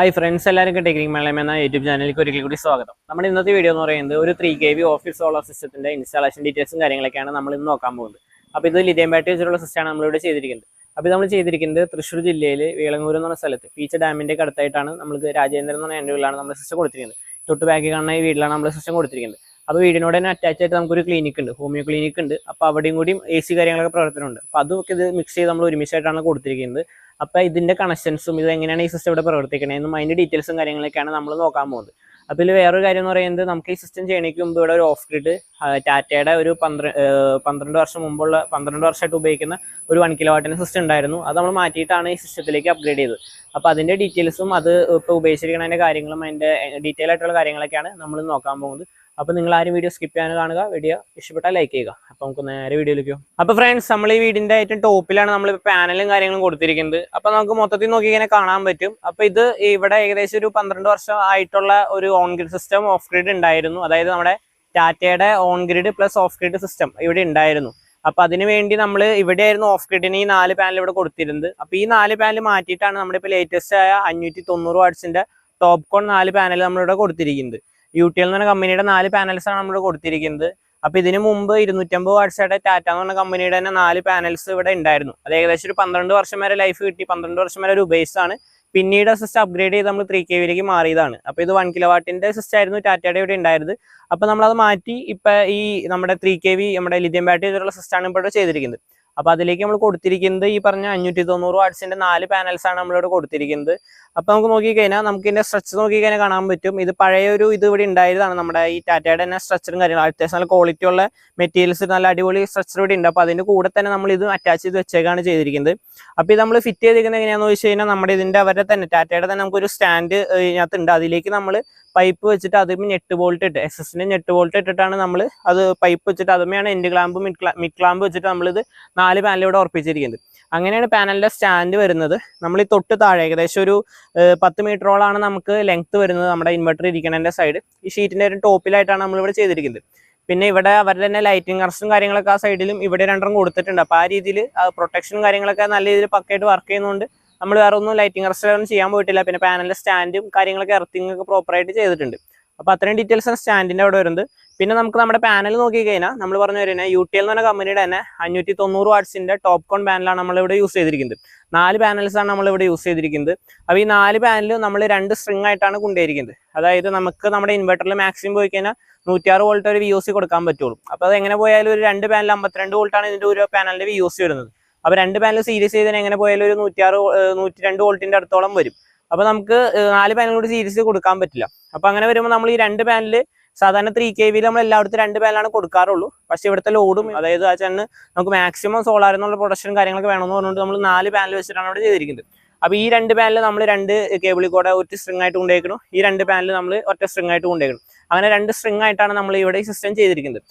Hi friends എല്ലാവർക്കും technique മേളം എന്ന യൂട്യൂബ് ചാനലിലേക്ക് ഒരിക്കൽ കൂടി സ്വാഗതം. നമ്മുടെ ഇന്നത്തെ വീഡിയോ എന്ന് പറയുന്നത് ഒരു three K V office solar സിസ്റ്റത്തിന്റെ ഇൻസ്റ്റാളേഷൻ ഡീറ്റെയിൽസും കാര്യങ്ങളൊക്കെയാണ് നമ്മൾ ഇന്ന് നോക്കാൻ പോകുന്നത്. അപ്പോൾ ഇത് ലിഥിയം ബാറ്ററി വെച്ചിട്ടുള്ള സിസ്റ്റമാണ് നമ്മളിവിടെ ചെയ്തിരിക്കുന്നത്. അപ്പോൾ നമ്മൾ ചെയ്തിരിക്കുന്നത് തൃശ്ശൂർ ജില്ലയിൽ വീളങ്ങൂർ എന്ന് പറഞ്ഞ സ്ഥലത്ത് പീച്ച ഡാമിന്റെ അടുത്തായിട്ടാണ് നമ്മൾക്ക് രാജേന്ദ്രൻ എന്ന് പറഞ്ഞ എന്റെ വീട്ടിലാണ് നമ്മൾ സിസ്റ്റം കൊടുത്തിരിക്കുന്നത്. തൊട്ട് ബാക്കി കാണുന്ന ഈ വീട്ടിലാണ് നമ്മൾ സിസ്റ്റം കൊടുത്തിരിക്കുന്നത്. അപ്പോൾ വീടിനോട് തന്നെ അറ്റാച്ച് ആയിട്ട് നമുക്കൊരു ക്ലിനിക് ഉണ്ട്. ഹോമിയോ ക്ലിനിക് ഉണ്ട്. അപ്പോൾ അവിടെയും കൂടി എ സി കാര്യങ്ങളൊക്കെ പ്രവർത്തനമുണ്ട്. അപ്പോൾ അതൊക്കെ ഇത് മിക്സ് ചെയ്ത് നമ്മൾ ഒരുമിച്ചായിട്ടാണ് കൊടുത്തിരിക്കുന്നത്. അപ്പോൾ ഇതിന്റെ കണക്ഷൻസും ഇത് എങ്ങനെയാണ് ഈ സിസ്റ്റം ഇവിടെ പ്രവർത്തിക്കണതെന്നും അതിന്റെ ഡീറ്റെയിൽസും കാര്യങ്ങളൊക്കെയാണ് നമ്മൾ നോക്കാൻ പോകുന്നത്. അപ്പോൾ ഇതിൽ വേറൊരു കാര്യം എന്ന് പറയുന്നത് നമുക്ക് ഈ സിസ്റ്റം ചെയ്യണേക്ക് മുമ്പ് ഇവിടെ ഒരു ഓഫ് ഗ്രിഡ് ടാറ്റയുടെ ഒരു പന്ത്രണ്ട് വർഷം മുമ്പുള്ള പന്ത്രണ്ട് വർഷമായിട്ട് ഉപയോഗിക്കുന്ന ഒരു വൺ കിലോ വാട്ടിന് സിസ്റ്റം ഉണ്ടായിരുന്നു. അത് നമ്മൾ മാറ്റിയിട്ടാണ് ഈ സിസ്റ്റത്തിലേക്ക് അപ്ഗ്രേഡ് ചെയ്തത്. അപ്പോൾ അതിന്റെ ഡീറ്റെയിൽസും അത് ഇപ്പോൾ ഉപയോഗിച്ചിരിക്കുന്നതിന്റെ കാര്യങ്ങളും അതിന്റെ ഡീറ്റെയിൽ ആയിട്ടുള്ള കാര്യങ്ങളൊക്കെയാണ് നമ്മൾ നോക്കാൻ പോകുന്നത്. അപ്പോൾ നിങ്ങൾ ആരും വീഡിയോ സ്കിപ്പ് ചെയ്യാൻ കാണുക. വീഡിയോ ഇഷ്ടപ്പെട്ടാൽ ലൈക്ക് ചെയ്യുക. അപ്പോൾ നമുക്ക് നേരെ വീഡിയോയിലേക്ക് അപ്പോൾ ഫ്രണ്ട്സ് നമ്മൾ ഈ വീടിന്റെ ഏറ്റവും ടോപ്പിലാണ് നമ്മൾ പാനലും കാര്യങ്ങളും കൊടുത്തിരിക്കുന്നത്. അപ്പോൾ നമുക്ക് മൊത്തത്തിൽ നോക്കി ഇങ്ങനെ കാണാൻ പറ്റും. അപ്പോൾ ഇത് ഇവിടെ ഏകദേശം ഒരു പന്ത്രണ്ട് വർഷം ആയിട്ടുള്ള ഒരു on grid system off grid ഉണ്ടായിരുന്നു. അതായത് നമ്മുടെ ടാറ്റയുടെ on grid plus off grid system ഇവിടെ ഉണ്ടായിരുന്നു. അപ്പൊ അതിന് വേണ്ടി നമ്മൾ ഇവിടെയായിരുന്നു ഓഫ് ഗ്രിഡിന് ഈ നാല് പാനൽ ഇവിടെ കൊടുത്തിരുന്നത്. അപ്പൊ ഈ നാല് പാനൽ മാറ്റിയിട്ടാണ് നമ്മുടെ ഇപ്പോൾ ലേറ്റസ്റ്റ് ആയ അഞ്ഞൂറ്റി തൊണ്ണൂറ് വാട്സിന്റെ ടോപ്പ് കോൺ നാല് പാനൽ നമ്മളിവിടെ കൊടുത്തിരിക്കുന്നത്. യു ടി എൽ എന്ന് പറഞ്ഞ കമ്പനിയുടെ നാല് പാനൽസ് ആണ് നമ്മൾ കൊടുത്തിരിക്കുന്നത്. അപ്പൊ ഇതിന് മുമ്പ് ഇരുന്നൂറ്റമ്പത് വാട്ട്സയുടെ ടാറ്റ എന്ന് പറഞ്ഞ കമ്പനിയുടെ തന്നെ നാല് പാനൽസ് ഇവിടെ ഉണ്ടായിരുന്നു. അത് ഏകദേശം ഒരു പന്ത്രണ്ട് വർഷം വരെ ലൈഫ് കിട്ടി. പന്ത്രണ്ട് വർഷം വരെ ഒരു ഉപയോഗിച്ചാണ് പിന്നീട് സിസ്റ്റം അപ്ഗ്രേഡ് ചെയ്ത് നമ്മൾ ത്രീ കെ വിയിലേക്ക് മാറിയതാണ്. അപ്പൊ ഇത് വൺ കിലോ വാട്ടിന്റെ സിസ്റ്റം ആയിരുന്നു ടാറ്റയുടെ ഇവിടെ ഉണ്ടായിരുന്നത് അപ്പൊ നമ്മളത് മാറ്റി ഇപ്പൊ ഈ നമ്മുടെ ത്രീ കെ വി നമ്മുടെ ലിഥിയം ബാറ്ററി ചെയ്തിട്ടുള്ള സിസ്റ്റമാണ് ഇപ്പോൾ ചെയ്തിരിക്കുന്നത്. അപ്പൊ അതിലേക്ക് നമ്മൾ കൊടുത്തിരിക്കുന്നത് ഈ പറഞ്ഞ അഞ്ഞൂറ്റി തൊണ്ണൂറ് വാട്സിന്റെ നാല് പാനൽസ് ആണ് നമ്മളിവിടെ കൊടുത്തിരിക്കുന്നത്. അപ്പോൾ നമുക്ക് നോക്കിക്കഴിഞ്ഞാൽ നമുക്ക് ഇതിന്റെ സ്ട്രക്ചർ നോക്കിക്കഴിഞ്ഞാൽ കാണാൻ പറ്റും. ഇത് പഴയ ഒരു ഇത് ഇവിടെ ഉണ്ടായതാണ് നമ്മുടെ ഈ ടാറ്റയുടെ തന്നെ സ്ട്രക്ചറും കാര്യങ്ങളും. അത്യാവശ്യം നല്ല ക്വാളിറ്റി ഉള്ള മെറ്റീരിയൽസ് നല്ല അടിപൊളി സ്ട്രക്ചർ ഇവിടെ ഉണ്ട്. അപ്പൊ അതിന്റെ കൂടെ തന്നെ നമ്മൾ ഇത് അറ്റാച്ച് ചെയ്ത് വെച്ചേക്കാണ് ചെയ്തിരിക്കുന്നത്. അപ്പോൾ ഇത് നമ്മൾ ഫിറ്റ് ചെയ്തിരിക്കുന്നത് എങ്ങനെയാണെന്ന് വെച്ച് കഴിഞ്ഞാൽ നമ്മുടെ ഇതിന്റെ അവരുടെ തന്നെ ടാറ്റയുടെ തന്നെ നമുക്കൊരു സ്റ്റാൻഡ് ഇതിനകത്ത് ഉണ്ട്. അതിലേക്ക് നമ്മൾ പൈപ്പ് വെച്ചിട്ട് അതിൽ ഞെട്ട് ബോൾട്ട് ഇട്ട് എസ് എസിന്റെ ഞെട്ട് ബോൾട്ട് ഇട്ടിട്ടാണ് നമ്മൾ അത് പൈപ്പ് വെച്ചിട്ട് അതുമേയാണ് എൻഡ് ക്ലാമ്പ് മിഡ് ക്ലാമ്പ് വെച്ചിട്ട് നമ്മളിത് നാല് പാനലിലൂടെ ഉറപ്പിച്ചിരിക്കുന്നത്. അങ്ങനെയാണ് പാനലിന്റെ സ്റ്റാൻഡ് വരുന്നത്. നമ്മൾ ഈ തൊട്ട് താഴെ ഏകദേശം ഒരു പത്ത് മീറ്ററോളാണ് നമുക്ക് ലെങ്ത് വരുന്നത് നമ്മുടെ ഇൻവെർട്ടർ ഇരിക്കണതിന്റെ സൈഡ് ഈ ഷീറ്റിന്റെ ഒരു ടോപ്പിലായിട്ടാണ് നമ്മളിവിടെ ചെയ്തിരിക്കുന്നത്. പിന്നെ ഇവിടെ അവരുടെ തന്നെ ലൈറ്റിംഗ് കറക്റ്റും കാര്യങ്ങളൊക്കെ ആ സൈഡിലും ഇവിടെ രണ്ടെണ്ണം കൊടുത്തിട്ടുണ്ട്. അപ്പോൾ ആ രീതിയിൽ പ്രൊട്ടക്ഷനും കാര്യങ്ങളൊക്കെ നല്ല രീതിയിൽ പക്കയായിട്ട് വർക്ക് ചെയ്യുന്നതുകൊണ്ട് നമ്മൾ വേറെ ഒന്നും ലൈറ്റിംഗ് ഒന്നും ചെയ്യാൻ പോയിട്ടില്ല. പിന്നെ പാനലിന്റെ സ്റ്റാൻഡും കാര്യങ്ങളൊക്കെ എർത്തിങ് ഒക്കെ പ്രോപ്പറായിട്ട് ചെയ്തിട്ടുണ്ട്. അപ്പോൾ അത്രയും ഡീറ്റെയിൽസ് ആണ് സ്റ്റാൻഡിന്റെ അവിടെ വരുന്നത്. പിന്നെ നമുക്ക് നമ്മുടെ പാനൽ നോക്കിക്കഴിഞ്ഞാൽ നമ്മൾ പറഞ്ഞു വരുന്നത് യു ടി എൽ എന്ന് പറഞ്ഞ കമ്പനിയുടെ തന്നെ അഞ്ഞൂറ്റി തൊണ്ണൂറ് വാട്സിന്റെ ടോപ്പ് കോൺ പാനലാണ് നമ്മളിവിടെ യൂസ് ചെയ്തിരിക്കുന്നത്. നാല് പാനൽസാണ് നമ്മളിവിടെ യൂസ് ചെയ്തിരിക്കുന്നത്. അപ്പോൾ ഈ നാല് പാനലും നമ്മൾ രണ്ട് സ്ട്രിങ് ആയിട്ടാണ് കൊണ്ടുപോയിരിക്കുന്നത്. അതായത് നമുക്ക് നമ്മുടെ ഇൻവെർട്ടറിൽ മാക്സിമം പോയി കഴിഞ്ഞാൽ നൂറ്റിയാറ് വോൾട്ട് ഒരു വി കൊടുക്കാൻ പറ്റുള്ളൂ. അപ്പോൾ അത് എങ്ങനെ പോയാലും ഒരു രണ്ട് പാനൽ അമ്പത്തിരണ്ട് വോൾട്ടാണ് ഇതിന്റെ ഒരു പാനലിന്റെ വി വരുന്നത്. അപ്പോൾ രണ്ട് പാനൽ സീരീസ് ചെയ്തതിന് എങ്ങനെ പോയാലും ഒരു നൂറ്റിയാറ് നൂറ്റി രണ്ട് വോൾട്ടിന്റെ അടുത്തോളം വരും. അപ്പോൾ നമുക്ക് നാല് പാനൽ കൂടി സീരീസ് കൊടുക്കാൻ പറ്റില്ല. അപ്പോൾ അങ്ങനെ വരുമ്പോൾ നമ്മൾ ഈ രണ്ട് പാനൽ സാധാരണ ത്രീ കെ വിയിൽ നമ്മൾ എല്ലായിടത്തും രണ്ട് പാനലാണ് കൊടുക്കാറുള്ളൂ. പക്ഷെ ഇവിടുത്തെ ലോഡും അതായത് ആ ചെന്ന് നമുക്ക് മാക്സിമം സോളാർ എന്നുള്ള പ്രൊഡക്ഷൻ കാര്യങ്ങളൊക്കെ വേണമെന്ന് പറഞ്ഞുകൊണ്ട് നമ്മൾ നാല് പാനൽ വെച്ചിട്ടാണ് അവിടെ ചെയ്തിരിക്കുന്നത്. അപ്പോൾ ഈ രണ്ട് പാനൽ നമ്മൾ രണ്ട് കേബിളിൽ കൂടെ ഒറ്റ സ്ട്രിങ് ആയിട്ട് കൊണ്ടുപോയിക്കണം. ഈ രണ്ട് പാനൽ നമ്മൾ ഒറ്റ സ്ട്രിങ് ആയിട്ട് കൊണ്ടുപോയിക്കണം. അങ്ങനെ രണ്ട് സ്ട്രിങ് ആയിട്ടാണ് നമ്മൾ ഇവിടെ ഈ സിസ്റ്റം ചെയ്തിരിക്കുന്നത്.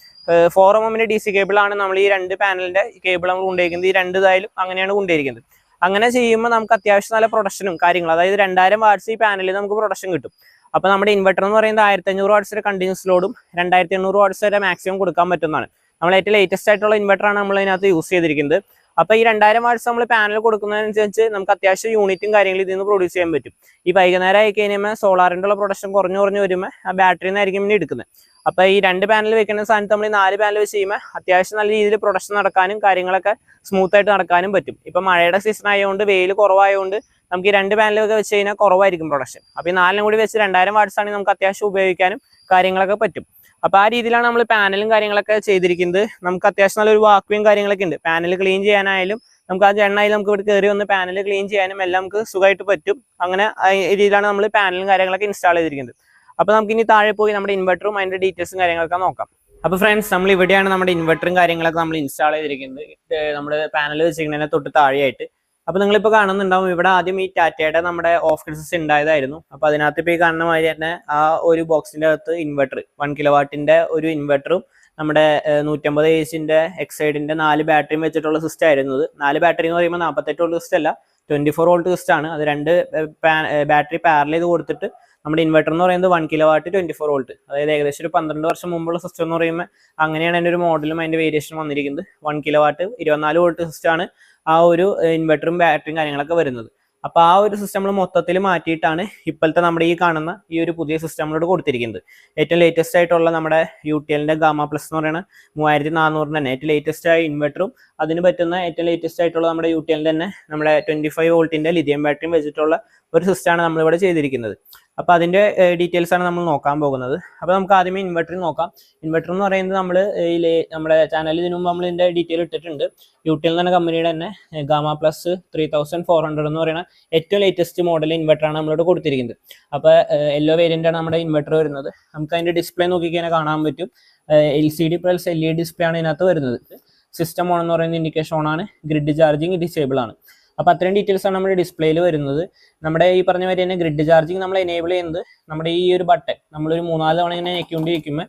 ഫോർ എം എമ്മിന്റെ ഡി സി കേബിളാണ് നമ്മൾ ഈ രണ്ട് പാനലിന്റെ കേബിൾ നമ്മൾ കൊണ്ടുപോയിരിക്കുന്നത്. ഈ രണ്ട് ഇതായാലും അങ്ങനെയാണ് കൊണ്ടുപോയിരിക്കുന്നത്. അങ്ങനെ ചെയ്യുമ്പോൾ നമുക്ക് അത്യാവശ്യം നല്ല പ്രൊഡക്ഷനും കാര്യങ്ങളും അതായത് രണ്ടായിരം വാട്ട്സ് ഈ പാനലിൽ നമുക്ക് പ്രൊഡക്ഷൻ കിട്ടും. അപ്പോൾ നമ്മുടെ ഇൻവെർട്ടർ എന്ന് പറയുന്നത് ആയിരത്തി അഞ്ഞൂറ് വാട്ട്സിന്റെ കണ്ടിന്യൂസ് ലോഡും രണ്ടായിരത്തി എണ്ണൂറ് വാട്ട്സ് വരെ മാക്സിമം കൊടുക്കാൻ പറ്റുന്നതാണ്. നമ്മൾ ഏറ്റവും ലേറ്റസ്റ്റ് ആയിട്ടുള്ള ഇൻവെർട്ടറാണ് നമ്മൾ അതിനകത്ത് യൂസ് ചെയ്തിരിക്കുന്നത്. അപ്പൊ ഈ രണ്ടായിരം വാട്ട്സ് നമ്മൾ പാനൽ കൊടുക്കുന്നതനുസരിച്ച് നമുക്ക് അത്യാവശ്യം യൂണിറ്റും കാര്യങ്ങളും ഇതിൽ നിന്ന് പ്രൊഡ്യൂസ് ചെയ്യാൻ പറ്റും. ഈ വൈകുന്നേരം ആയി കഴിഞ്ഞാൽ സോളാറിന്റെ ഉള്ള പ്രൊഡക്ഷൻ കുറഞ്ഞു കുറഞ്ഞു വരുമ്പോൾ ആ ബാറ്ററിയിൽ നിന്നായിരിക്കും പിന്നെ എടുക്കുന്നത് അപ്പൊ ഈ രണ്ട് പാനൽ വെക്കുന്ന സ്ഥാനത്ത് നമ്മൾ ഈ നാല് പാനൽ വെച്ച് ചെയ്യുമ്പോൾ അത്യാവശ്യം നല്ല രീതിയിൽ പ്രൊഡക്ഷൻ നടക്കാനും കാര്യങ്ങളൊക്കെ സ്മൂത്ത് ആയിട്ട് നടക്കാനും പറ്റും. ഇപ്പൊ മഴയുടെ സീസൺ ആയതുകൊണ്ട് വെയിൽ കുറവായതുകൊണ്ട് നമുക്ക് ഈ രണ്ട് പാനലൊക്കെ വെച്ച് കഴിഞ്ഞാൽ കുറവായിരിക്കും പ്രൊഡക്ഷൻ അപ്പൊ ഈ നാലിനും കൂടി വെച്ച് രണ്ടായിരം വാട്ട്സ് ആണെങ്കിൽ നമുക്ക് അത്യാവശ്യം ഉപയോഗിക്കാനും കാര്യങ്ങളൊക്കെ പറ്റും. അപ്പൊ ആ രീതിയിലാണ് നമ്മൾ പാനലും കാര്യങ്ങളൊക്കെ ചെയ്തിരിക്കുന്നത്. നമുക്ക് അത്യാവശ്യം നല്ലൊരു വാക്വയും കാര്യങ്ങളൊക്കെ ഉണ്ട്. പാനൽ ക്ലീൻ ചെയ്യാനായാലും നമുക്ക് ആ എണ്ണയിൽ നമുക്ക് ഇവിടെ കയറി വന്ന് പാനൽ ക്ലീൻ ചെയ്യാനും എല്ലാം നമുക്ക് സുഖമായിട്ട് പറ്റും. അങ്ങനെ രീതിയിലാണ് നമ്മൾ പാനലും കാര്യങ്ങളൊക്കെ ഇൻസ്റ്റാൾ ചെയ്തിരിക്കുന്നത്. അപ്പൊ നമുക്ക് ഇനി താഴെ പോയി നമ്മുടെ ഇൻവെർട്ടറും അതിന്റെ ഡീറ്റെയിൽസും കാര്യങ്ങളൊക്കെ നോക്കാം. അപ്പൊ ഫ്രണ്ട്സ് നമ്മൾ ഇവിടെയാണ് നമ്മുടെ ഇൻവെർട്ടറും കാര്യങ്ങളൊക്കെ നമ്മൾ ഇൻസ്റ്റാൾ ചെയ്തിരിക്കുന്നത്. നമ്മുടെ പാനൽ വെച്ചിരിക്കുന്നതിനെ തൊട്ട് താഴെയായിട്ട്. അപ്പൊ നിങ്ങളിപ്പോ കാണുന്നുണ്ടാവും ഇവിടെ ആദ്യം ഈ ടാറ്റയുടെ നമ്മുടെ ഓഫ് സിസ്റ്റം ഉണ്ടായതായിരുന്നു അപ്പൊ അതിനകത്ത് ഇപ്പൊ ഈ കാണുന്ന മാതിരി തന്നെ ആ ഒരു ബോക്സിന്റെ അകത്ത് ഇൻവെർട്ടർ വൺ കിലോ വാട്ടിന്റെ ഒരു ഇൻവെർട്ടറും നമ്മുടെ നൂറ്റമ്പത് എസിന്റെ എക്സൈഡിന്റെ നാല് ബാറ്ററിയും വെച്ചിട്ടുള്ള സിസ്റ്റം ആയിരുന്നു നാല് ബാറ്ററി എന്ന് പറയുമ്പോൾ നാൽപ്പത്തെട്ട് വോൾട്ട് സിസ്റ്റം അല്ല ട്വന്റി ഫോർ വോൾട്ട് സിസ്റ്റം ആണ്. അത് രണ്ട് ബാറ്ററി പാരൽ ചെയ്ത് കൊടുത്തിട്ട് നമ്മുടെ ഇൻവെർട്ടർ എന്ന് പറയുന്നത് one kilowatt twenty four volt അതായത് ഏകദേശം ഒരു പന്ത്രണ്ട് വർഷം മുമ്പുള്ള സിസ്റ്റം എന്ന് പറയുമ്പോൾ അങ്ങനെയാണ് എന്റെ ഒരു മോഡലും അതിന്റെ വേരിയേഷൻ വന്നിരിക്കുന്നത്. വൺ കിലോ വാട്ട് ഇരുപത്തിനാല് വോൾട്ട് സിസ്റ്റം ആണ് ആ ഒരു ഇൻവെർട്ടറും ബാറ്ററിയും കാര്യങ്ങളൊക്കെ വരുന്നത്. അപ്പോൾ ആ ഒരു സിസ്റ്റം നമ്മൾ മൊത്തത്തിൽ മാറ്റിയിട്ടാണ് ഇപ്പോഴത്തെ നമ്മുടെ ഈ കാണുന്ന ഈ ഒരു പുതിയ സിസ്റ്റം നമ്മളോട് കൊടുത്തിരിക്കുന്നത്. ഏറ്റവും ലേറ്റസ്റ്റ് ആയിട്ടുള്ള നമ്മുടെ യു ടി എല്ലിന്റെ ഗാമ പ്ലസ് എന്ന് പറയുന്നത് മൂവായിരത്തി നാനൂറിന് തന്നെ ഏറ്റവും ലേറ്റസ്റ്റ് ആയ ഇൻവെർട്ടറും അതിന് പറ്റുന്ന ഏറ്റവും ലേറ്റസ്റ്റ് ആയിട്ടുള്ള നമ്മുടെ യു ടി എല്ലിന്റെ തന്നെ നമ്മുടെ ട്വന്റി ഫൈവ് വോൾട്ടിന്റെ ലിഥിയം ബാറ്ററിയും വെച്ചിട്ടുള്ള ഒരു സിസ്റ്റമാണ് നമ്മളിവിടെ ചെയ്തിരിക്കുന്നത്. അപ്പോൾ അതിന്റെ ഡീറ്റെയിൽസ് ആണ് നമ്മൾ നോക്കാൻ പോകുന്നത്. അപ്പോൾ നമുക്ക് ആദ്യമേ ഇൻവെർട്ടർ നോക്കാം. ഇൻവെർട്ടർ എന്ന് പറയുന്നത് നമ്മൾ ഈ നമ്മുടെ ചാനലിൽ ഇതിനു മുമ്പ് നമ്മൾ ഇതിന്റെ ഡീറ്റെയിൽ ഇട്ടിട്ടുണ്ട്. യൂട്ടിൽ എന്ന കമ്പനിയുടെ തന്നെ Gamma plus three thousand four hundred എന്ന് പറയുന്ന ഏറ്റവും ലേറ്റസ്റ്റ് മോഡൽ ഇൻവെർട്ടറാണ് നമ്മളോട് കൊടുത്തിരിക്കുന്നത്. അപ്പോൾ യെല്ലോ വേരിയന്റാണ് നമ്മുടെ ഇൻവെർട്ടർ വരുന്നത്. നമുക്ക് അതിന്റെ ഡിസ്പ്ലേ നോക്കിക്കഴിഞ്ഞാൽ കാണാൻ പറ്റും. L C D plus L E display ആണ് ഇതിനകത്ത് വരുന്നത്. സിസ്റ്റം ഓൺ എന്ന് പറയുന്ന ഇൻഡിക്കേഷൻ ഓൺ ആണ്. ഗ്രിഡ് ചാർജിങ് ഡിസേബിൾ ആണ്. അപ്പോൾ അത്രയും ഡീറ്റെയിൽസ് ആണ് നമ്മുടെ ഡിസ്പ്ലേയിൽ വരുന്നത്. നമ്മുടെ ഈ പറഞ്ഞ മാതിരി തന്നെ ഗ്രിഡ് ചാർജിങ് നമ്മൾ എനേബിൾ ചെയ്യുന്നത് നമ്മുടെ ഈ ഒരു ബട്ടൺ നമ്മളൊരു മൂന്നാൽ തവണ ഇങ്ങനെ ഞെക്കിക്കൊണ്ടിരിക്കുമ്പോൾ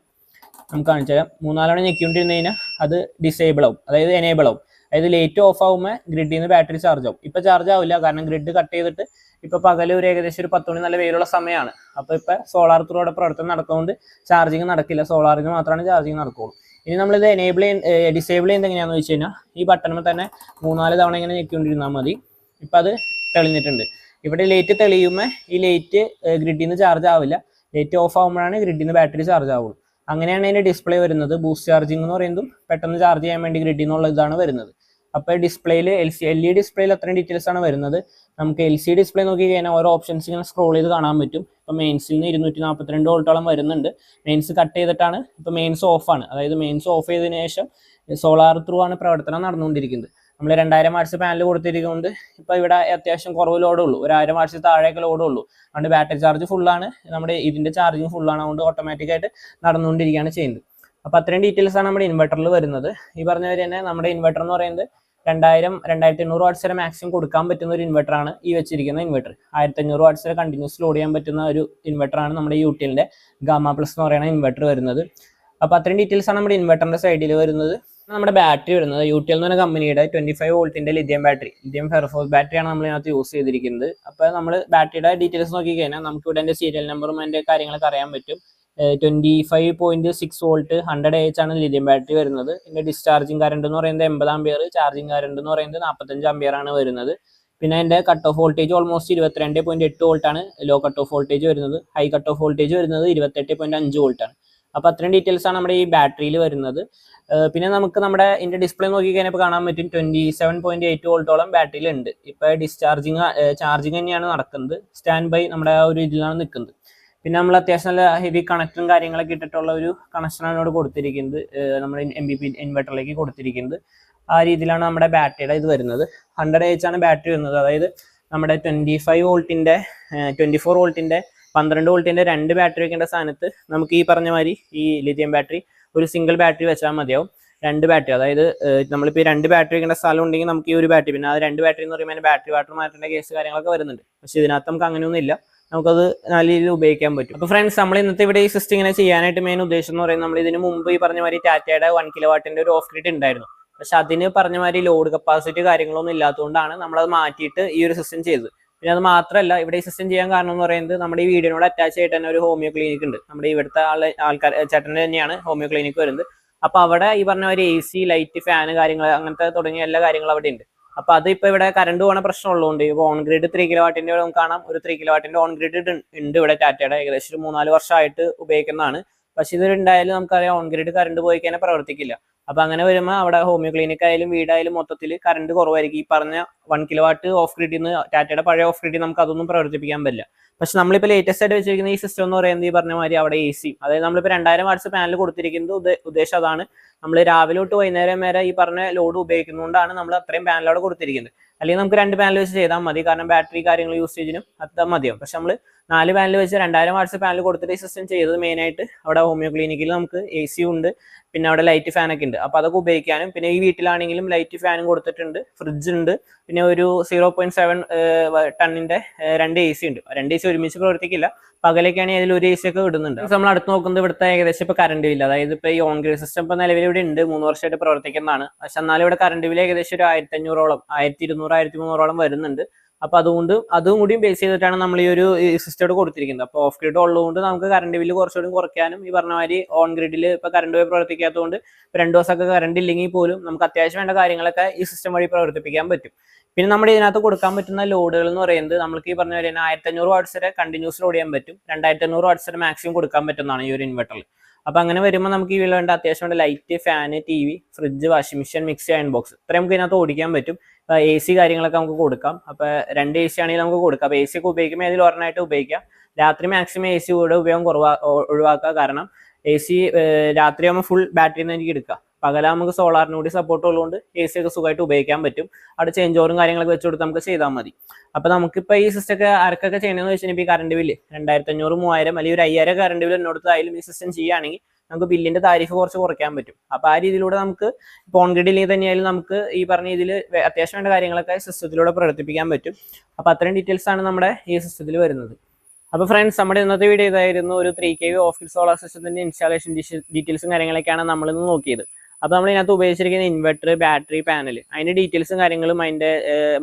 നമുക്ക് കാണിച്ചു തരാം. മൂന്നാൽ തവണ ഞെക്കിക്കൊണ്ടിരുന്ന് കഴിഞ്ഞാൽ അത് ഡിസേബിൾ ആവും. അതായത് എനേബിൾ ആവും. അതായത് ലേറ്റ് ഓഫ് ആകുമ്പോൾ ഗ്രിഡിൽ നിന്ന് ബാറ്ററി ചാർജ് ആവും. ഇപ്പോൾ ചാർജ് ആവില്ല. കാരണം ഗ്രിഡ് കട്ട് ചെയ്തിട്ട് ഇപ്പോൾ പകൽ ഒരു ഏകദേശം ഒരു പത്ത് മണി നല്ല വെയിലുള്ള സമയമാണ് അപ്പോൾ ഇപ്പോൾ സോളാർ ത്രൂടെ പ്രവർത്തനം നടക്കുന്നതുകൊണ്ട് ചാർജിങ് നടക്കില്ല. സോളാറിന് മാത്രമാണ് ചാർജിങ് നടക്കുള്ളൂ. ഇനി നമ്മളിത് എനേബിൾ ഡിസേബിൾ ചെയ്യുന്നത് എങ്ങനെയാണെന്ന് വെച്ച് കഴിഞ്ഞാൽ ഈ ബട്ടണിൽ തന്നെ മൂന്നാൽ തവണ ഇങ്ങനെ ഞെക്കിക്കൊണ്ടിരുന്നാൽ മതി. ഇപ്പം അത് തെളിഞ്ഞിട്ടുണ്ട്. ഇവിടെ ലൈറ്റ് തെളിയുമ്പോൾ ഈ ലൈറ്റ് ഗ്രിഡിൽ നിന്ന് ചാർജ് ആവില്ല. ലൈറ്റ് ഓഫ് ആകുമ്പോഴാണ് ഗ്രിഡിൽ നിന്ന് ബാറ്ററി ചാർജ് ആവുള്ളൂ. അങ്ങനെയാണ് അതിന്റെ ഡിസ്പ്ലേ വരുന്നത്. ബൂസ്റ്റ് ചാർജിങ് എന്ന് പറയുന്നതും പെട്ടെന്ന് ചാർജ് ചെയ്യാൻ വേണ്ടി ഗ്രിഡിൽ നിന്നുള്ള ഇതാണ് വരുന്നത്. അപ്പോൾ ഡിസ്പ്ലേയിൽ എൽ സി എൽ ഇ ഡിസ്പ്ലേയിൽ അത്രയും ഡീറ്റെയിൽസ് ആണ് വരുന്നത്. നമുക്ക് എൽ സി ഡിസ്പ്ലേ നോക്കി കഴിഞ്ഞാൽ ഓരോ ഓപ്ഷൻസ് ഇങ്ങനെ സ്ക്രോൾ ചെയ്ത് കാണാൻ പറ്റും. ഇപ്പോൾ മെയിൻസിൽ നിന്ന് ഇരുന്നൂറ്റി നാൽപ്പത്തിരണ്ട് വോൾട്ടോളം വരുന്നുണ്ട്. മെയിൻസ് കട്ട് ചെയ്തിട്ടാണ് ഇപ്പം മെയിൻസ് ഓഫാണ് അതായത് മെയിൻസ് ഓഫ് ചെയ്തതിനു ശേഷം സോളാർ ത്രൂ ആണ് പ്രവർത്തനം നടന്നുകൊണ്ടിരിക്കുന്നത്. നമ്മൾ രണ്ടായിരം വാട്സ് പാനൽ കൊടുത്തിരിക്കുന്നത് ഇപ്പോൾ ഇവിടെ അത്യാവശ്യം കുറവ് ലോഡേ ഉള്ളൂ. ഒരു ആയിരം വാട്ട്സ് താഴേക്ക് ലോഡേ ഉള്ളൂ. അതുകൊണ്ട് ബാറ്ററി ചാർജ് ഫുള്ളാണ് നമ്മുടെ ഇതിന്റെ ചാർജിങ് ഫുള്ളാണ് അതുകൊണ്ട് ഓട്ടോമാറ്റിക്കായിട്ട് നടന്നുകൊണ്ടിരിക്കുകയാണ് ചെയ്യുന്നത്. അപ്പോൾ അത്രയും ഡീറ്റെയിൽസ് ആണ് നമ്മുടെ ഇൻവെർട്ടറിൽ വരുന്നത്. ഈ പറഞ്ഞ പോലെ തന്നെ നമ്മുടെ ഇൻവെർട്ടർ എന്ന് പറയുന്നത് രണ്ടായിരം രണ്ടായിരത്തി എണ്ണൂറ് വാട്ട്സ് വരെ മാക്സിമം കൊടുക്കാൻ പറ്റുന്ന ഒരു ഇൻവെർട്ടറാണ് ഈ വെച്ചിരിക്കുന്ന ഇൻവെർട്ടർ ആയിരത്തി അഞ്ഞൂറ് വാട്ട്സ് വരെ കണ്ടിന്യൂസ് ലോഡ് ചെയ്യാൻ പറ്റുന്ന ഒരു ഇൻവെർട്ടർ ആണ് നമ്മുടെ യൂട്ടിലിന്റെ ഗാമ പ്ലസ് എന്ന് പറയുന്ന ഇൻവെർട്ടർ വരുന്നത്. അപ്പോൾ അത്രയും ഡീറ്റെയിൽസ് ആണ് നമ്മുടെ ഇൻവെർട്ടറിന്റെ സൈഡിൽ വരുന്നത്. നമ്മുടെ ബാറ്ററി വരുന്നത്. യൂട്ടിൽ എന്ന് പറഞ്ഞ കമ്പനിയുടെ ട്വന്റി ഫൈവ് വോൾട്ടിന്റെ ലിഥിയം ബാറ്ററി ലിഥിയം ഫെർഫോസ് ബാറ്ററിയാണ് നമ്മൾ ഇതിനകത്ത് യൂസ് ചെയ്തിരിക്കുന്നത്. അപ്പോൾ നമ്മൾ ബാറ്ററിയുടെ ഡീറ്റെയിൽസ് നോക്കി കഴിഞ്ഞാൽ നമുക്ക് ഇവിടെ എന്റെ സീരിയൽ നമ്പറും അതിന്റെ കാര്യങ്ങളൊക്കെ അറിയാൻ പറ്റും. Twenty five point six volt hundred H ആണ് ലിഥിയം ബാറ്ററി വരുന്നത്. ഇതിന്റെ ഡിസ്ചാർജിങ് കറണ്ട് എന്ന് പറയുന്നത് എൺപത് ആംബിയർ ചാർജിങ് കറണ്ട് എന്ന് പറയുന്നത് നാൽപ്പത്തഞ്ച് ആംബിയർ ആണ് വരുന്നത്. പിന്നെ അതിന്റെ കട്ട് ഓഫ് വോൾട്ടേജ് ഓൾമോസ്റ്റ് ഇരുപത്തിരണ്ട് പോയിന്റ് എട്ട് വോൾട്ട് ആണ് ലോ കട്ട് ഓഫ് വോൾട്ടേജ് വരുന്നത്. ഹൈ കട്ട് ഓഫ് വോൾട്ടേജ് വരുന്നത് ഇരുപത്തെട്ട് പോയിന്റ് അഞ്ച് വോൾട്ട് ആണ്. അപ്പൊ അത്രയും ഡീറ്റെയിൽസ് ആണ് നമ്മുടെ ഈ ബാറ്ററിയിൽ വരുന്നത്. പിന്നെ നമുക്ക് നമ്മുടെ ഇന്റെ ഡിസ്പ്ലേ നോക്കി കഴിഞ്ഞാൽ കാണാൻ പറ്റും ട്വന്റി സെവൻ പോയിന്റ് എയ്റ്റ് വോൾട്ടോളം ബാറ്ററിയിൽ ഉണ്ട്. ഇപ്പൊ ഡിസ്ചാർജിങ് ചാർജിങ് തന്നെയാണ് നടക്കുന്നത്. സ്റ്റാൻഡ് ബൈ നമ്മുടെ ആ ഒരു ഇതിലാണ് നിൽക്കുന്നത്. പിന്നെ നമ്മൾ അത്യാവശ്യം നല്ല ഹെവി കണക്റ്റും കാര്യങ്ങളൊക്കെ ഇട്ടിട്ടുള്ള ഒരു കണക്ഷനാണ് ഇവിടെ കൊടുത്തിരിക്കുന്നത്. നമ്മുടെ എം ബി പി ഇൻവെർട്ടറിലേക്ക് കൊടുത്തിരിക്കുന്നത്. ആ രീതിയിലാണ് നമ്മുടെ ബാറ്ററിയുടെ ഇത് വരുന്നത്. ഹൺഡ്രഡ് എച്ച് ആണ് ബാറ്ററി വരുന്നത്. അതായത് നമ്മുടെ ട്വന്റി ഫൈവ് വോൾട്ടിന്റെ ട്വന്റി ഫോർ വോൾട്ടിന്റെ പന്ത്രണ്ട് വോൾട്ടിന്റെ രണ്ട് ബാറ്ററി വെക്കേണ്ട സ്ഥാനത്ത് നമുക്ക് ഈ പറഞ്ഞ മാതിരി ഈ ലിഥിയം ബാറ്ററി ഒരു സിംഗിൾ ബാറ്ററി വെച്ചാൽ മതിയാവും. രണ്ട് ബാറ്ററി അതായത് നമ്മളിപ്പോൾ ഈ രണ്ട് ബാറ്ററി വെക്കേണ്ട സ്ഥലം ഉണ്ടെങ്കിൽ നമുക്ക് ഈ ഒരു ബാറ്ററി പിന്നെ ആ രണ്ട് ബാറ്ററി എന്ന് പറയുമ്പോൾ ബാറ്ററി വാട്ടർ മാറ്റേണ്ട കേസ് കാര്യങ്ങളൊക്കെ വരുന്നുണ്ട്. പക്ഷേ ഇതിനകത്ത് നമുക്ക് അങ്ങനെയൊന്നും ഇല്ല. നമുക്കത് നല്ല രീതിയിൽ ഉപയോഗിക്കാൻ പറ്റും. അപ്പോൾ ഫ്രണ്ട്സ് നമ്മൾ ഇന്നത്തെ ഇവിടെ ഈ സിസ്റ്റം ഇങ്ങനെ ചെയ്യാനായിട്ട് മെയിൻ ഉദ്ദേശം എന്ന് പറയുന്നത് നമ്മൾ ഇതിന് മുമ്പ് ഈ പറഞ്ഞ മാതിരി ടാറ്റയുടെ വൺ കിലോ വാട്ടിന്റെ ഒരു ഓഫ് ഗ്രിഡ് ഉണ്ടായിരുന്നു. പക്ഷെ അതിന് പറഞ്ഞ മാതിരി ലോഡ് കപ്പാസിറ്റി കാര്യങ്ങളൊന്നും ഇല്ലാത്തതുകൊണ്ടാണ് നമ്മളത് മാറ്റിയിട്ട് ഈ ഒരു സിസ്റ്റം ചെയ്തത്. പിന്നെ അത് മാത്രമല്ല ഇവിടെ ഈ സിസ്റ്റം ചെയ്യാൻ കാരണം എന്ന് പറയുന്നത് നമ്മുടെ ഈ വീടിനോട് അറ്റാച്ച് ആയിട്ട് തന്നെ ഒരു ഹോമിയോ ക്ലിനിക് ഉണ്ട്. നമ്മുടെ ഇവിടുത്തെ ആളെ ആൾക്കാർ ചേട്ടന്റെ തന്നെയാണ് ഹോമിയോ ക്ലിനിക് വരുന്നത്. അപ്പൊ അവിടെ ഈ പറഞ്ഞ ഒരു എ സി ലൈറ്റ് ഫാന് കാര്യങ്ങൾ അങ്ങനത്തെ തുടങ്ങിയ എല്ലാ കാര്യങ്ങളും അവിടെ ഉണ്ട്. അപ്പൊ അത് ഇപ്പൊ ഇവിടെ കറണ്ട് പോണ പ്രശ്നം ഉള്ളതുകൊണ്ട് ഇപ്പൊ ഓൺ ഗ്രിഡ് ത്രീ കിലോ വാട്ടിന്റെ നമുക്ക് കാണാം. ഒരു ത്രീ കിലോ വാട്ടിന്റെ ഓൺ ഗ്രിഡ് ഉണ്ട് ഇവിടെ ടാറ്റയുടെ. ഏകദേശം ഒരു മൂന്നാൽ വർഷമായിട്ട് ഉപയോഗിക്കുന്നതാണ്. പക്ഷെ ഇതൊരുണ്ടായാലും നമുക്കറിയാം ഓൺ ഗ്രിഡ് കറണ്ട് പോയി കഴിഞ്ഞാൽ പ്രവർത്തിക്കില്ല. അപ്പൊ അങ്ങനെ വരുമ്പോൾ അവിടെ ഹോമിയോ ക്ലിനിക് ആയാലും വീടായാലും മൊത്തത്തിൽ കറണ്ട് കുറവായിരിക്കും. ഈ പറഞ്ഞ വൺ കിലോ വാട്ട് ഓഫ് ഗ്രിഡിൽ നിന്ന് ടാറ്റയുടെ പഴയ ഓഫ് ഗ്രിഡിൽ നമുക്ക് അതൊന്നും പ്രവർത്തിപ്പിക്കാൻ പറ്റില്ല. പക്ഷെ നമ്മളിപ്പോൾ ലേറ്റസ്റ്റ് ആയിട്ട് വെച്ചിരിക്കുന്ന ഈ സിസ്റ്റം എന്ന് പറയുന്നത് ഈ പറഞ്ഞ മാതിരി അവിടെ എ സി അതായത് നമ്മളിപ്പോൾ രണ്ടായിരം വാട്സ് പാനൽ കൊടുത്തിരിക്കുന്നത് ഉദ്ദേ- ഉദ്ദേശം അതാണ്. നമ്മൾ രാവിലെ തൊട്ട് വൈകുന്നേരം വരെ ഈ പറഞ്ഞ ലോഡ് ഉപയോഗിക്കുന്നതുകൊണ്ടാണ് നമ്മൾ അത്രയും പാനൽ അവിടെ കൊടുത്തിരിക്കുന്നത്. അല്ലെങ്കിൽ നമുക്ക് രണ്ട് പാനൽ വെച്ച് ചെയ്താൽ മതി. കാരണം ബാറ്ററി കാര്യങ്ങൾ യൂസേജിനും അത്ര മതിയാവും. പക്ഷെ നമ്മൾ നാല് പാനൽ വെച്ച് രണ്ടായിരം വാട്ട്സ് പാനൽ കൊടുത്തിട്ട് ഈ സിസ്റ്റം ചെയ്തത് മെയിനായിട്ട് അവിടെ ഹോമിയോ ക്ലിനിക്കിൽ നമുക്ക് എ സി ഉണ്ട്. പിന്നെ അവിടെ ലൈറ്റ് ഫാനൊക്കെ ഉണ്ട്. അപ്പോൾ അതൊക്കെ ഉപയോഗിക്കാനും. പിന്നെ ഈ വീട്ടിലാണെങ്കിലും ലൈറ്റ് ഫാനും കൊടുത്തിട്ടുണ്ട്. ഫ്രിഡ്ജ് ഉണ്ട്. പിന്നെ ഒരു സീറോ പോയിന്റ് സെവൻ ടണ്ണിന്റെ രണ്ട് എ സി ഉണ്ട് രണ്ട് എ സി ഒരുമിച്ച് പ്രവർത്തിക്കില്ല. പകലൊക്കെയാണ് അതിൽ ഒരു എ സി ഒക്കെ ഇടുന്നുണ്ട്. നമ്മൾ അടുത്ത് നോക്കുന്നത് ഇവിടുത്തെ ഏകദേശം ഇപ്പൊ കറണ്ട് ബില്ല് അതായത് ഇപ്പൊ ഈ ഓൺ ഗ്രിഡ് സിസ്റ്റം ഇപ്പൊ നിലവിൽ ഇവിടെ ഉണ്ട്. മൂന്ന് വർഷമായിട്ട് പ്രവർത്തിക്കുന്നതാണ്. പക്ഷെ എന്നാലും ഇവിടെ കറണ്ട് ബില്ല് ഏകദേശം ഒരു ആയിരത്തി അഞ്ഞൂറോളം ആയിരത്തി ഇരുന്നൂറ് ആയിരത്തി മുന്നൂറോളം വരുന്നുണ്ട്. അപ്പൊ അതുകൊണ്ട് അതും കൂടി ബേസ് ചെയ്തിട്ടാണ് നമ്മൾ ഈ ഒരു സിസ്റ്റം കൊടുത്തിരിക്കുന്നത്. അപ്പോൾ ഓഫ് ഗ്രിഡ് ഉള്ളതുകൊണ്ട് നമുക്ക് കറണ്ട് ബില്ല് കുറച്ചുകൂടി കുറയ്ക്കാനും ഈ പറഞ്ഞ മാതിരി ഓൺ ഗ്രിഡിൽ ഇപ്പൊ കറണ്ട് പോയി പ്രവർത്തിക്കാത്തതുകൊണ്ട് രണ്ട് ദിവസമൊക്കെ കറണ്ട് ഇല്ലെങ്കിൽ പോലും നമുക്ക് അത്യാവശ്യം വേണ്ട കാര്യങ്ങളൊക്കെ ഈ സിസ്റ്റം വഴി പ്രവർത്തിപ്പിക്കാൻ പറ്റും. പിന്നെ നമ്മുടെ ഇതിനകത്ത് കൊടുക്കാൻ പറ്റുന്ന ലോഡുകൾ എന്ന് പറയുന്നത് നമുക്ക് ഈ പറഞ്ഞ പോലെ തന്നെ ആയിരത്തി അഞ്ഞൂറ് വാട്ട്സ് വരെ കണ്ടിന്യൂസ് ലോഡ് ചെയ്യാൻ പറ്റും. രണ്ടായിരത്തി അഞ്ഞൂറ് വാട്ട്സ് വരെ മാക്സിമം കൊടുക്കാൻ പറ്റുന്നതാണ് ഈ ഒരു ഇൻവെർട്ടറിൽ അപ്പൊ അങ്ങനെ വരുമ്പോൾ നമുക്ക് ഈ വേണ്ട അത്യാവശ്യം വേണ്ട light fan T V fridge washing machine mixie iron box ഇത്രയും നമുക്ക് ഇതിനകത്ത് ഓടിക്കാൻ പറ്റും. എ സി കാര്യങ്ങളൊക്കെ നമുക്ക് കൊടുക്കാം. അപ്പൊ രണ്ട് എ സി ആണെങ്കിൽ നമുക്ക് കൊടുക്കാം. അപ്പൊ എ സി ഒക്കെ ഉപയോഗിക്കുമ്പോൾ അതിൽ ഒരെണ്ണമായിട്ട് ഉപയോഗിക്കാം. രാത്രി മാക്സിമം എ സി കൂടെ ഉപയോഗം കുറവാ ഒഴിവാക്കുക കാരണം എ സി രാത്രിയാകുമ്പോൾ ഫുൾ ബാറ്ററിയിൽ എനിക്ക് എടുക്കാം. പകല നമുക്ക് സോളാറിന് കൂടി സപ്പോർട്ട് ഉള്ളതുകൊണ്ട് എ സി ഒക്കെ സുഖമായിട്ട് ഉപയോഗിക്കാൻ പറ്റും. അവിടെ ചേഞ്ച് ഓവറും കാര്യങ്ങളൊക്കെ വെച്ച് കൊടുത്ത് നമുക്ക് ചെയ്താൽ മതി. അപ്പൊ നമുക്കിപ്പോൾ ഈ സിസ്റ്റം ഒക്കെ ആർക്കൊക്കെ ചെയ്യണമെന്ന് വെച്ചിട്ടുണ്ടെങ്കിൽ ഈ കറണ്ട് ബില്ല് രണ്ടായിരത്തി അഞ്ഞൂറ് മൂവായിരം അല്ലെങ്കിൽ ഒരു അയ്യായിരം കറണ്ട് ബില്ല് എന്നോടത്തായാലും ഈ സിസ്റ്റം ചെയ്യുകയാണെങ്കിൽ നമുക്ക് ബില്ലിന്റെ താരിഫ് കുറച്ച് കുറയ്ക്കാൻ പറ്റും. അപ്പൊ ആ രീതിയിലൂടെ നമുക്ക് ഫോൺ ഗ്രിഡിൽ തന്നെയായാലും നമുക്ക് ഈ പറഞ്ഞ ഇതിൽ അത്യാവശ്യം വേണ്ട കാര്യങ്ങളൊക്കെ സിസ്റ്റത്തിലൂടെ പ്രവർത്തിപ്പിക്കാൻ പറ്റും. അപ്പൊ അത്രയും ഡീറ്റെയിൽസ് ആണ് നമ്മുടെ ഈ സിസ്റ്റത്തിൽ വരുന്നത്. അപ്പൊ ഫ്രണ്ട്സ് നമ്മുടെ ഇന്നത്തെ വീഡിയോ ഇതായിരുന്നു ഒരു three K V office solar സിസ്റ്റത്തിന്റെ ഇൻസ്റ്റാളേഷൻ ഡീറ്റെയിൽസും കാര്യങ്ങളൊക്കെയാണ് നമ്മളിന്ന് നോക്കിയത്. അപ്പൊ നമ്മൾ ഇതിനകത്ത് ഉപയോഗിച്ചിരിക്കുന്ന ഇൻവെർട്ടർ ബാറ്ററി പാനൽ അതിന്റെ ഡീറ്റെയിൽസും കാര്യങ്ങളും അതിന്റെ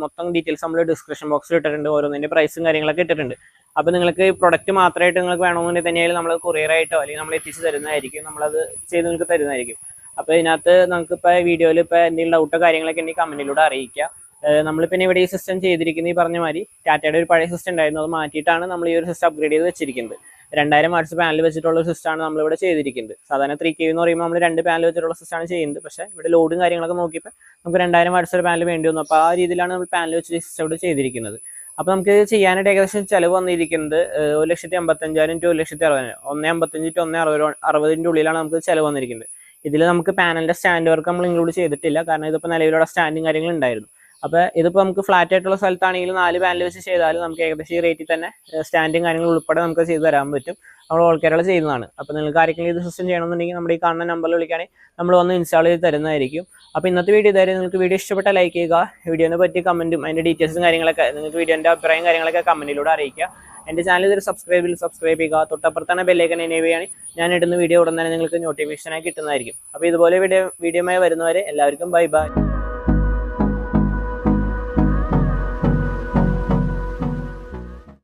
മൊത്തം ഡീറ്റെയിൽസ് നമ്മൾ ഡിസ്ക്രിപ്ഷൻ ബോക്സിൽ ഇട്ടിട്ടുണ്ട് ഓരോന്നിന്റെ പ്രൈസും കാര്യങ്ങളൊക്കെ ഇട്ടിട്ടുണ്ട്. അപ്പൊ നിങ്ങൾക്ക് പ്രൊഡക്റ്റ് മാത്രമായിട്ട് നിങ്ങൾക്ക് വേണമെന്നുണ്ടെങ്കിൽ തന്നെയായാലും നമ്മൾ കൊറിയർ ആയിട്ടോ അല്ലെങ്കിൽ നമ്മൾ എത്തിച്ച് തരുന്നതായിരിക്കും നമ്മളത് ചെയ്ത് നിങ്ങൾക്ക് തരുന്നതായിരിക്കും. അപ്പൊ ഇതിനകത്ത് നമുക്ക് ഇപ്പൊ വീഡിയോയിൽ ഇപ്പൊ എന്തെങ്കിലും ഡൗട്ടോ കാര്യങ്ങളൊക്കെ ഉണ്ടെങ്കിൽ കമന്റിലൂടെ അറിയിക്കുക. ഏഹ് നമ്മളിപ്പോ ഇവിടെ ഈ സിസ്റ്റം ചെയ്തിരിക്കുന്ന ഈ പറഞ്ഞ മാതിരി ടാറ്റയുടെ ഒരു പഴയ സിസ്റ്റം ഉണ്ടായിരുന്നു. അത് മാറ്റിയിട്ടാണ് നമ്മൾ ഈ ഒരു സിസ്റ്റം അപ്ഗ്രേഡ് ചെയ്ത് വെച്ചിരിക്കുന്നത്. രണ്ടായിരം വാട്സ് പാനൽ വെച്ചിട്ടുള്ള ഒരു സിസ്റ്റമാണ് നമ്മളിവിടെ ചെയ്തിരിക്കുന്നത്. സാധാരണ ത്രീ കെ എന്ന് പറയുമ്പോൾ നമ്മൾ രണ്ട് പാനൽ വെച്ചിട്ടുള്ള സിസ്റ്റമാണ് ചെയ്യുന്നത്. പക്ഷേ ഇവിടെ ലോഡും കാര്യങ്ങളൊക്കെ നോക്കിയപ്പോൾ നമുക്ക് രണ്ടായിരം വാട്സ് ഒരു പാനൽ വേണ്ടി വന്നു. അപ്പോൾ ആ രീതിയിലാണ് നമ്മൾ പാനൽ വെച്ച് സിസ്റ്റം ഇവിടെ ചെയ്തിരിക്കുന്നത്. അപ്പോൾ നമുക്ക് ചെയ്യാനായിട്ട് ഏകദേശം ചിലവ് വന്നിരിക്കുന്നത് ഒരു ലക്ഷത്തി അമ്പത്തഞ്ചായിരം ടു ഒരു ലക്ഷത്തി അറുപതിനായിരം. ഒന്ന് അമ്പത്തഞ്ച് ടു ഒന്ന് അറുപത് അറുപതിന്റെ ഉള്ളിലാണ് നമുക്ക് ചിലവ് വന്നിരിക്കുന്നത്. ഇതിൽ നമുക്ക് പാനലിന്റെ സ്റ്റാൻഡ് വർക്ക് നമ്മൾ ഇൻക്ലൂഡ് ചെയ്തിട്ടില്ല. കാരണം ഇതിപ്പോൾ നിലവിലുള്ള സ്റ്റാൻഡും കാര്യങ്ങളും ഉണ്ടായിരുന്നു അപ്പോൾ ഇതിപ്പോ നമുക്ക് ഫ്ലാറ്റ് ആയിട്ടുള്ള സ്ഥലത്താണെങ്കിൽ നാല് പാനൽ വെച്ച് ചെയ്താലും നമുക്ക് ഏകദേശം ഈ റേറ്റിൽ തന്നെ സ്റ്റാൻഡും കാര്യങ്ങളും ഉൾപ്പെടെ നമുക്ക് ചെയ്ത് തരാൻ പറ്റും. നമ്മൾ ഓൾ കേരള ചെയ്യുന്നതാണ്. അപ്പോൾ നിങ്ങൾക്ക് ആരെങ്കിലും ഇത് സിസ്റ്റം ചെയ്യണമെന്നുണ്ടെങ്കിൽ നമ്മുടെ ഈ കാണുന്ന നമ്പറിൽ വിളിക്കുകയാണെങ്കിൽ നമ്മൾ വന്ന് ഇൻസ്റ്റാൾ ചെയ്ത് തരുന്നതായിരിക്കും. അപ്പോൾ ഇന്നത്തെ വീഡിയോ ഇതായിരുന്നു നിങ്ങൾക്ക് വീഡിയോ ഇഷ്ടപ്പെട്ട ലൈക്ക് ചെയ്യുക വീഡിയോനെ പറ്റി കമന്റും അതിന്റെ ഡീറ്റെയിൽസും കാര്യങ്ങളൊക്കെ നിങ്ങൾക്ക് വീഡിയോന്റെ അഭിപ്രായം കാര്യങ്ങളൊക്കെ കമന്റിലൂടെ അറിയിക്കുക. എന്റെ ചാനൽ ഇതൊരു സബ്സ്ക്രൈബിൽ സബ്സ്ക്രൈബ് ചെയ്യുക തൊട്ടപ്പുറത്താണ് ബെല്ലേക്കൻ ചെയ്യുകയാണെങ്കിൽ ഞാൻ ഇടുന്ന വീഡിയോ ഉടൻ തന്നെ നിങ്ങൾക്ക് നോട്ടിഫിക്കേഷനായി കിട്ടുന്നതായിരിക്കും. അപ്പോൾ ഇതുപോലെ വീഡിയോ വീഡിയോമായി വരുന്നവരെ എല്ലാവർക്കും ബൈ ബൈ